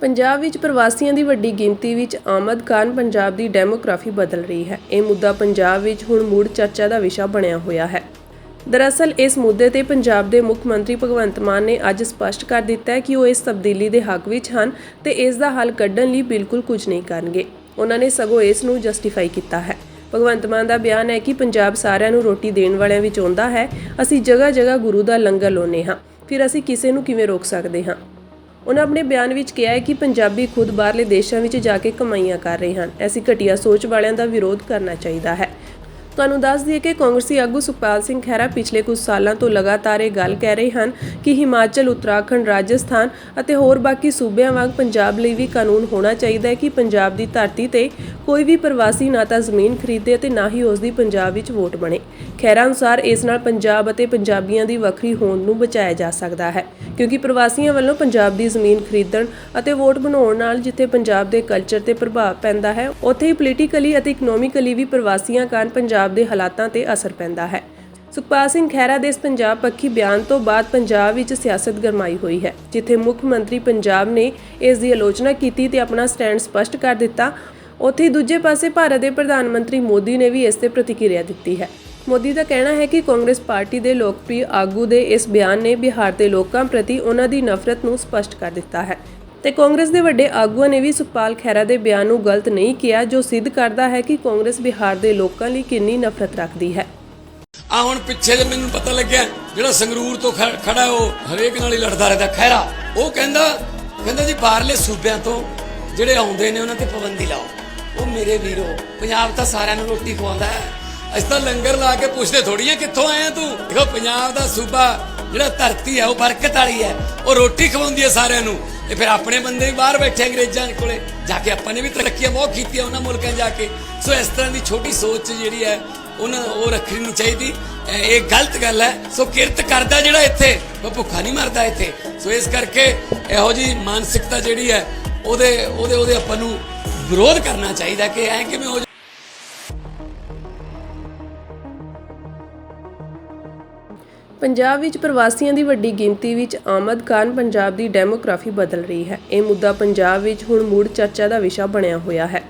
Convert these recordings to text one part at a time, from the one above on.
ਪੰਜਾਬ ਵਿੱਚ ਪ੍ਰਵਾਸੀਆਂ ਦੀ ਵੱਡੀ ਗਿਣਤੀ ਵਿੱਚ ਆਮਦ ਕਾਰਨ ਪੰਜਾਬ ਦੀ ਡੈਮੋਗ੍ਰਾਫੀ ਬਦਲ ਰਹੀ ਹੈ। ਇਹ ਮੁੱਦਾ ਪੰਜਾਬ ਵਿੱਚ ਹੁਣ ਮੁੜ ਚਰਚਾ ਦਾ ਵਿਸ਼ਾ ਬਣਿਆ ਹੋਇਆ ਹੈ। ਦਰਅਸਲ, ਇਸ ਮੁੱਦੇ ਤੇ ਪੰਜਾਬ ਦੇ ਮੁੱਖ ਮੰਤਰੀ ਭਗਵੰਤ ਮਾਨ ਨੇ ਅੱਜ ਸਪਸ਼ਟ ਕਰ ਦਿੱਤਾ ਹੈ ਕਿ ਉਹ ਇਸ ਤਬਦੀਲੀ ਦੇ ਹੱਕ ਵਿੱਚ ਹਨ ਤੇ ਇਸ ਦਾ ਹੱਲ ਕੱਢਣ ਲਈ ਬਿਲਕੁਲ ਕੁਝ ਨਹੀਂ ਕਰਨਗੇ। ਉਹਨਾਂ ਨੇ ਸਗੋਂ ਇਸ ਨੂੰ ਜਸਟੀਫਾਈ ਕੀਤਾ ਹੈ। ਭਗਵੰਤ ਮਾਨ ਦਾ ਬਿਆਨ ਹੈ ਕਿ ਪੰਜਾਬ ਸਾਰਿਆਂ ਨੂੰ ਰੋਟੀ ਦੇਣ ਵਾਲਿਆਂ ਵਿੱਚ ਆਉਂਦਾ ਹੈ। ਅਸੀਂ ਜਗ੍ਹਾ ਜਗ੍ਹਾ ਗੁਰੂ ਦਾ ਲੰਗਰ ਲਾਉਂਦੇ ਹਾਂ। ਫਿਰ ਅਸੀਂ ਕਿਸੇ ਨੂੰ ਕਿਵੇਂ ਰੋਕ ਸਕਦੇ ਹਾਂ? ਉਹਨਾਂ ਆਪਣੇ ਬਿਆਨ ਵਿੱਚ ਕਿਹਾ ਹੈ ਕਿ ਪੰਜਾਬੀ ਖੁਦ ਬਾਹਰਲੇ ਦੇਸ਼ਾਂ ਵਿੱਚ ਜਾ ਕੇ ਕਮਾਈਆਂ ਕਰ ਰਹੇ ਹਨ। ਐਸੀ ਘਟੀਆ ਸੋਚ ਵਾਲਿਆਂ ਦਾ ਵਿਰੋਧ ਕਰਨਾ ਚਾਹੀਦਾ ਹੈ। ਤੁਹਾਨੂੰ ਦੱਸ ਦਈਏ ਕਿ ਕਾਂਗਰਸੀ ਆਗੂ ਸੁਖਪਾਲ ਸਿੰਘ ਖਹਿਰਾ ਪਿਛਲੇ ਕੁਝ ਸਾਲਾਂ ਤੋਂ ਲਗਾਤਾਰ ਇਹ ਗੱਲ ਕਹਿ ਰਹੇ ਹਨ ਕਿ ਹਿਮਾਚਲ, ਉੱਤਰਾਖੰਡ, ਰਾਜਸਥਾਨ ਅਤੇ ਹੋਰ ਬਾਕੀ ਸੂਬਿਆਂ ਵਾਂਗ ਪੰਜਾਬ ਲਈ ਵੀ ਕਾਨੂੰਨ ਹੋਣਾ ਚਾਹੀਦਾ ਹੈ ਕਿ ਪੰਜਾਬ ਦੀ ਧਰਤੀ ਤੇ ਕੋਈ ਵੀ ਪ੍ਰਵਾਸੀ ਨਾ ਤਾਂ ਜ਼ਮੀਨ ਖਰੀਦੇ ਅਤੇ ਨਾ ਹੀ ਉਸ ਦੀ ਪੰਜਾਬ ਵਿੱਚ ਵੋਟ ਬਣੇ। ਖਹਿਰਾ ਅਨੁਸਾਰ ਇਸ ਨਾਲ ਪੰਜਾਬ ਅਤੇ ਪੰਜਾਬੀਆਂ ਦੀ ਵੱਖਰੀ ਹੋਣ ਨੂੰ ਬਚਾਇਆ ਜਾ ਸਕਦਾ ਹੈ, ਕਿਉਂਕਿ ਪ੍ਰਵਾਸੀਆਂ ਵੱਲੋਂ ਪੰਜਾਬ ਦੀ ਜ਼ਮੀਨ ਖਰੀਦਣ ਅਤੇ ਵੋਟ ਬਣਾਉਣ ਨਾਲ ਜਿੱਥੇ ਪੰਜਾਬ ਦੇ ਕਲਚਰ ਤੇ ਪ੍ਰਭਾਵ ਪੈਂਦਾ ਹੈ, ਉੱਥੇ ਹੀ ਪੋਲੀਟੀਕਲੀ ਅਤੇ ਇਕਨੋਮਿਕਲੀ ਵੀ ਪ੍ਰਵਾਸੀਆਂ ਕਾਰਨ ਪੰਜਾਬ ਦੇ ਹਾਲਾਤਾਂ ਤੇ ਅਸਰ ਪੈਂਦਾ ਹੈ। ਸੁਖਪਾਲ ਸਿੰਘ ਖਹਿਰਾ ਦੇ ਇਸ ਪੰਜਾਬ ਪੱਖੀ ਬਿਆਨ ਤੋਂ ਬਾਅਦ ਪੰਜਾਬ ਵਿੱਚ ਸਿਆਸਤ ਗਰਮਾਈ ਹੋਈ ਹੈ, ਜਿੱਥੇ ਮੁੱਖ ਮੰਤਰੀ ਪੰਜਾਬ ਨੇ ਇਸ ਦੀ ਆਲੋਚਨਾ ਕੀਤੀ ਤੇ ਆਪਣਾ ਸਟੈਂਡ ਸਪਸ਼ਟ ਕਰ ਦਿੱਤਾ। ਉੱਥੇ ਦੂਜੇ ਪਾਸੇ ਭਾਰਤ ਦੇ ਪ੍ਰਧਾਨ ਮੰਤਰੀ ਮੋਦੀ ਨੇ ਵੀ ਇਸ ਤੇ ਪ੍ਰਤੀਕਿਰਿਆ ਦਿੱਤੀ ਹੈ। ਮੋਦੀ ਦਾ ਕਹਿਣਾ ਹੈ ਕਿ ਕਾਂਗਰਸ ਪਾਰਟੀ ਦੇ ਲੋਕਪ੍ਰਿਯ ਆਗੂ ਦੇ ਇਸ ਬਿਆਨ ਨੇ ਬਿਹਾਰ ਦੇ ਲੋਕਾਂ ਪ੍ਰਤੀ ਉਹਨਾਂ ਦੀ ਨਫ਼ਰਤ ਨੂੰ ਸਪਸ਼ਟ ਕਰ ਦਿੱਤਾ ਹੈ। ਤੇ ਕਾਂਗਰਸ ਦੇ ਵੱਡੇ ਆਗੂਆਂ ਨੇ ਵੀ ਸੁਖਪਾਲ ਖਹਿਰਾ ਦੇ ਬਿਆਨ ਨੂੰ ਗਲਤ ਨਹੀਂ ਕਿਹਾ, ਜੋ ਸਿੱਧ ਕਰਦਾ ਹੈ ਕਿ ਕਾਂਗਰਸ ਬਿਹਾਰ ਦੇ ਲੋਕਾਂ ਲਈ ਕਿੰਨੀ ਨਫ਼ਰਤ ਰੱਖਦੀ ਹੈ। ਆ ਹੁਣ ਪਿੱਛੇ ਜੇ ਮੈਨੂੰ ਪਤਾ ਲੱਗਿਆ, ਜਿਹੜਾ ਸੰਗਰੂਰ ਤੋਂ ਖੜਾ ਉਹ ਹਰੇਕ ਨਾਲ ਹੀ ਲੜਦਾ ਰਹਿੰਦਾ ਖੈਰਾ ਉਹ ਕਹਿੰਦਾ ਕਹਿੰਦਾ ਜੀ ਬਾਹਰਲੇ ਸੂਬਿਆਂ ਤੋਂ ਜਿਹੜੇ ਆਉਂਦੇ ਨੇ ਉਹਨਾਂ ਤੇ ਪਾਬੰਦੀ ਲਾਓ। ਉਹ ਮੇਰੇ ਵੀਰੋ, ਪੰਜਾਬ ਤਾਂ ਸਾਰਿਆਂ ਨੂੰ ਰੋਟੀ ਖਵਾਉਂਦਾ ਹੈ। ਅਸੀਂ ਤਾਂ ਲੰਗਰ ਲਾ ਕੇ ਪੁੱਛਦੇ ਥੋੜੀ ਆ, ਕਿੱਥੋਂ ਆਇਆ ਤੂੰ? ਦੇਖੋ, ਪੰਜਾਬ ਦਾ ਸੂਬਾ ਜਿਹੜਾ ਧਰਤੀ ਹੈ, ਉਹ ਬਰਕਤ ਵਾਲੀ ਹੈ। ਉਹ ਰੋਟੀ ਖਵਾਉਂਦੀ ਹੈ ਸਾਰਿਆਂ ਨੂੰ। ਤੇ ਫਿਰ ਆਪਣੇ ਬੰਦੇ ਵੀ ਬਾਹਰ ਬੈਠੇ ਅੰਗਰੇਜ਼ਾਂ ਕੋਲੇ। ਜਾ ਕੇ ਆਪਾਂ ਨੇ ਵੀ ਤਰੱਕੀਆਂ ਬਹੁਤ ਕੀਤੀਆਂ ਉਹਨਾਂ ਮੁਲਕਾਂ ਜਾ ਕੇ। ਸੋ ਇਸ ਤਰ੍ਹਾਂ ਦੀ ਛੋਟੀ ਸੋਚ ਜਿਹੜੀ ਹੈ, ਉਹਨਾਂ ਉਹ ਰੱਖਣੀ ਨਹੀਂ ਚਾਹੀਦੀ। ਇਹ ਇਹ ਗਲਤ ਗੱਲ ਹੈ। ਸੋ ਕਿਰਤ ਕਰਦਾ ਜਿਹੜਾ ਇੱਥੇ, ਉਹ ਭੁੱਖਾ ਨਹੀਂ ਮਰਦਾ ਇੱਥੇ। ਸੋ ਇਸ ਕਰਕੇ ਇਹੋ ਜੀ ਮਾਨਸਿਕਤਾ ਜਿਹੜੀ ਹੈ, ਉਹਦੇ ਉਹਦੇ ਉਹਦੇ ਆਪਾਂ ਨੂੰ ਵਿਰੋਧ ਕਰਨਾ ਚਾਹੀਦਾ ਕਿ ਐ ਕਿਵੇਂ ਹੋ ਪੰਜਾਬ ਵਿੱਚ ਪ੍ਰਵਾਸੀਆਂ ਦੀ ਵੱਡੀ ਗਿਣਤੀ ਵਿੱਚ ਆਮਦ ਕਾਰਨ ਪੰਜਾਬ ਦੀ ਡੈਮੋਗ੍ਰਾਫੀ ਬਦਲ ਰਹੀ ਹੈ। ਇਹ ਮੁੱਦਾ ਪੰਜਾਬ ਵਿੱਚ ਹੁਣ ਮੁੜ ਚਰਚਾ ਦਾ ਵਿਸ਼ਾ ਬਣਿਆ ਹੋਇਆ ਹੈ।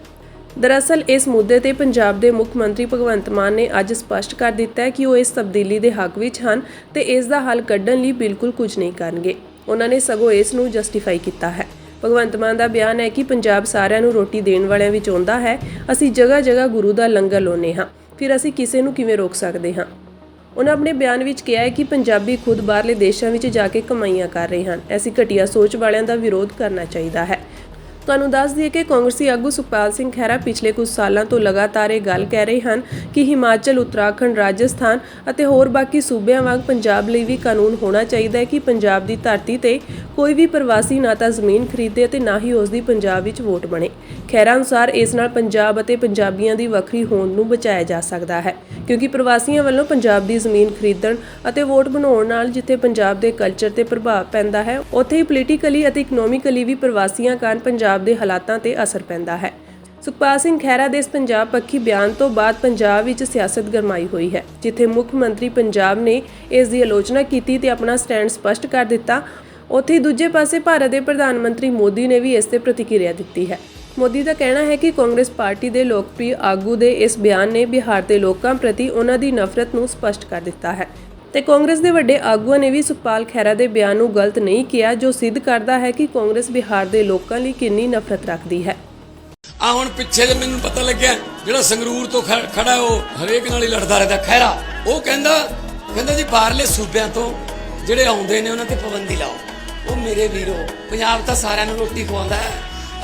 ਦਰਅਸਲ, ਇਸ ਮੁੱਦੇ ਤੇ ਪੰਜਾਬ ਦੇ ਮੁੱਖ ਮੰਤਰੀ ਭਗਵੰਤ ਮਾਨ ਨੇ ਅੱਜ ਸਪਸ਼ਟ ਕਰ ਦਿੱਤਾ ਹੈ ਕਿ ਉਹ ਇਸ ਤਬਦੀਲੀ ਦੇ ਹੱਕ ਵਿੱਚ ਹਨ ਤੇ ਇਸ ਦਾ ਹੱਲ ਕੱਢਣ ਲਈ ਬਿਲਕੁਲ ਕੁਝ ਨਹੀਂ ਕਰਨਗੇ। ਉਹਨਾਂ ਨੇ ਸਗੋਂ ਇਸ ਨੂੰ ਜਸਟੀਫਾਈ ਕੀਤਾ ਹੈ। ਭਗਵੰਤ ਮਾਨ ਦਾ ਬਿਆਨ ਹੈ ਕਿ ਪੰਜਾਬ ਸਾਰਿਆਂ ਨੂੰ ਰੋਟੀ ਦੇਣ ਵਾਲਿਆਂ ਵਿੱਚ ਆਉਂਦਾ ਹੈ। ਅਸੀਂ ਜਗ੍ਹਾ ਜਗ੍ਹਾ ਗੁਰੂ ਦਾ ਲੰਗਰ ਲਾਉਂਦੇ ਹਾਂ। ਫਿਰ ਅਸੀਂ ਕਿਸੇ ਨੂੰ ਕਿਵੇਂ ਰੋਕ ਸਕਦੇ ਹਾਂ? ਉਹਨਾਂ ਆਪਣੇ ਬਿਆਨ ਵਿੱਚ ਕਿਹਾ ਹੈ ਕਿ ਪੰਜਾਬੀ ਖੁਦ ਬਾਹਰਲੇ ਦੇਸ਼ਾਂ ਵਿੱਚ ਜਾ ਕੇ ਕਮਾਈਆਂ ਕਰ ਰਹੇ ਹਨ। ਐਸੀ ਘਟੀਆ ਸੋਚ ਵਾਲਿਆਂ ਦਾ ਵਿਰੋਧ ਕਰਨਾ ਚਾਹੀਦਾ ਹੈ। ਤੁਹਾਨੂੰ ਦੱਸ ਦਈਏ ਕਿ ਕਾਂਗਰਸੀ ਆਗੂ ਸੁਖਪਾਲ ਸਿੰਘ ਖਹਿਰਾ ਪਿਛਲੇ ਕੁਝ ਸਾਲਾਂ ਤੋਂ ਲਗਾਤਾਰ ਇਹ ਗੱਲ ਕਹਿ ਰਹੇ ਹਨ ਕਿ ਹਿਮਾਚਲ, ਉੱਤਰਾਖੰਡ, ਰਾਜਸਥਾਨ ਅਤੇ ਹੋਰ ਬਾਕੀ ਸੂਬਿਆਂ ਵਾਂਗ ਪੰਜਾਬ ਲਈ ਵੀ ਕਾਨੂੰਨ ਹੋਣਾ ਚਾਹੀਦਾ ਹੈ ਕਿ ਪੰਜਾਬ ਦੀ ਧਰਤੀ ਤੇ ਕੋਈ ਵੀ ਪ੍ਰਵਾਸੀ ਨਾ ਤਾਂ ਜ਼ਮੀਨ ਖਰੀਦੇ ਅਤੇ ਨਾ ਹੀ ਉਸ ਦੀ ਪੰਜਾਬ ਵਿੱਚ ਵੋਟ ਬਣੇ। ਖਹਿਰਾ ਅਨੁਸਾਰ ਇਸ ਨਾਲ ਪੰਜਾਬ ਅਤੇ ਪੰਜਾਬੀਆਂ ਦੀ ਵੱਖਰੀ ਹੋਂਦ ਨੂੰ ਬਚਾਇਆ ਜਾ ਸਕਦਾ ਹੈ, ਕਿਉਂਕਿ ਪ੍ਰਵਾਸੀਆਂ ਵੱਲੋਂ ਪੰਜਾਬ ਦੀ ਜ਼ਮੀਨ ਖਰੀਦਣ ਅਤੇ ਵੋਟ ਬਣਾਉਣ ਨਾਲ ਜਿੱਥੇ ਪੰਜਾਬ ਦੇ ਕਲਚਰ ਤੇ ਪ੍ਰਭਾਵ ਪੈਂਦਾ ਹੈ, ਉੱਥੇ ਹੀ ਪੋਲੀਟੀਕਲੀ ਅਤੇ ਇਕਨੋਮਿਕਲੀ ਵੀ ਪ੍ਰਵਾਸੀਆਂ ਕਾਰਨ ਪੰਜਾਬ ਦੇ ਹਾਲਾਤਾਂ ਤੇ ਅਸਰ ਪੈਂਦਾ ਹੈ। ਸੁਖਪਾਲ ਸਿੰਘ ਖਹਿਰਾ ਦੇ ਇਸ ਪੰਜਾਬ ਪੱਖੀ ਬਿਆਨ ਤੋਂ ਬਾਅਦ ਪੰਜਾਬ ਵਿੱਚ ਸਿਆਸਤ ਗਰਮਾਈ ਹੋਈ ਹੈ, ਜਿੱਥੇ ਮੁੱਖ ਮੰਤਰੀ ਪੰਜਾਬ ਨੇ ਇਸ ਦੀ ਆਲੋਚਨਾ ਕੀਤੀ ਤੇ ਆਪਣਾ ਸਟੈਂਡ ਸਪਸ਼ਟ ਕਰ ਦਿੱਤਾ। ਉੱਥੇ ਹੀ ਦੂਜੇ ਪਾਸੇ ਭਾਰਤ ਦੇ ਪ੍ਰਧਾਨ ਮੰਤਰੀ ਮੋਦੀ ਨੇ ਵੀ ਇਸ ਤੇ ਪ੍ਰਤੀਕਿਰਿਆ ਦਿੱਤੀ ਹੈ। ਮੋਦੀ ਦਾ ਕਹਿਣਾ ਹੈ ਕਿ ਕਾਂਗਰਸ ਪਾਰਟੀ ਦੇ ਲੋਕਪ੍ਰਿਯ ਆਗੂ ਦੇ ਇਸ ਬਿਆਨ ਨੇ ਬਿਹਾਰ ਦੇ ਲੋਕਾਂ ਪ੍ਰਤੀ ਉਹਨਾਂ ਦੀ ਨਫ਼ਰਤ ਨੂੰ ਸਪਸ਼ਟ ਕਰ ਦਿੱਤਾ ਹੈ। ਤੇ ਕਾਂਗਰਸ ਦੇ ਵੱਡੇ ਆਗੂਆਂ ਨੇ ਵੀ ਸੁਖਪਾਲ ਖਹਿਰਾ ਦੇ ਬਿਆਨ ਨੂੰ ਗਲਤ ਨਹੀਂ ਕਿਹਾ, ਜੋ ਸਿੱਧ ਕਰਦਾ ਹੈ ਕਿ ਕਾਂਗਰਸ ਬਿਹਾਰ ਦੇ ਲੋਕਾਂ ਲਈ ਕਿੰਨੀ ਨਫ਼ਰਤ ਰੱਖਦੀ ਹੈ। ਆ ਹੁਣ ਪਿੱਛੇ ਜੇ ਮੈਨੂੰ ਪਤਾ ਲੱਗਿਆ, ਜਿਹੜਾ ਸੰਗਰੂਰ ਤੋਂ ਖੜਾ ਉਹ ਹਰੇਕ ਨਾਲ ਹੀ ਲੜਦਾ ਰਹਿੰਦਾ ਖੈਰਾ ਉਹ ਕਹਿੰਦਾ ਕਹਿੰਦਾ ਜੀ ਬਾਹਰਲੇ ਸੂਬਿਆਂ ਤੋਂ ਜਿਹੜੇ ਆਉਂਦੇ ਨੇ, ਉਹਨਾਂ ਤੇ ਪਾਬੰਦੀ ਲਾਓ। ਉਹ ਮੇਰੇ ਵੀਰੋ, ਪੰਜਾਬ ਤਾਂ ਸਾਰਿਆਂ ਨੂੰ ਰੋਟੀ ਖਵਾਉਂਦਾ ਹੈ।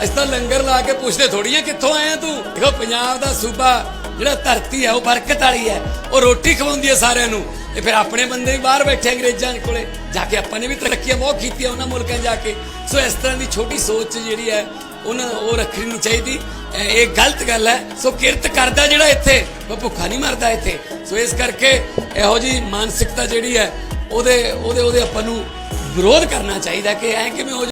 ਅਸੀਂ ਤਾਂ ਲੰਗਰ ਲਾ ਕੇ ਪੁੱਛਦੇ ਥੋੜੀ ਆ, ਕਿੱਥੋਂ ਆਇਆ ਤੂੰ? ਦੇਖੋ, ਪੰਜਾਬ ਦਾ ਸੂਬਾ, ਜਿਹੜਾ ਧਰਤੀ ਹੈ ਉਹ ਬਰਕਤ ਵਾਲੀ ਹੈ ਉਹ ਰੋਟੀ ਖਵਾਉਂਦੀ ਹੈ ਸਾਰਿਆਂ ਨੂੰ। ਤੇ ਫਿਰ ਆਪਣੇ ਬੰਦੇ ਵੀ ਬਾਹਰ ਬੈਠੇ ਅੰਗਰੇਜ਼ਾਂ ਕੋਲੇ। ਜਾ ਕੇ ਆਪਾਂ ਨੇ ਵੀ ਤਰੱਕੀਆਂ ਬਹੁਤ ਕੀਤੀਆਂ ਉਹਨਾਂ ਮੁਲਕਾਂ ਜਾ ਕੇ। ਸੋ ਇਸ ਤਰ੍ਹਾਂ ਦੀ ਛੋਟੀ ਸੋਚ ਜਿਹੜੀ ਹੈ ਉਹਨਾਂ ਉਹ ਰੱਖਣੀ ਨਹੀਂ ਚਾਹੀਦੀ। ਇਹ ਇਹ ਗਲਤ ਗੱਲ ਹੈ ਸੋ ਕਿਰਤ ਕਰਦਾ ਜਿਹੜਾ ਇੱਥੇ, ਉਹ ਭੁੱਖਾ ਨਹੀਂ ਮਰਦਾ ਇੱਥੇ। ਸੋ ਇਸ ਕਰਕੇ ਇਹੋ ਜੀ ਮਾਨਸਿਕਤਾ ਜਿਹੜੀ ਹੈ ਉਹਦੇ ਉਹਦੇ ਉਹਦੇ ਆਪਾਂ ਨੂੰ ਵਿਰੋਧ ਕਰਨਾ ਚਾਹੀਦਾ ਕਿ ਐ ਕਿਵੇਂ ਹੋ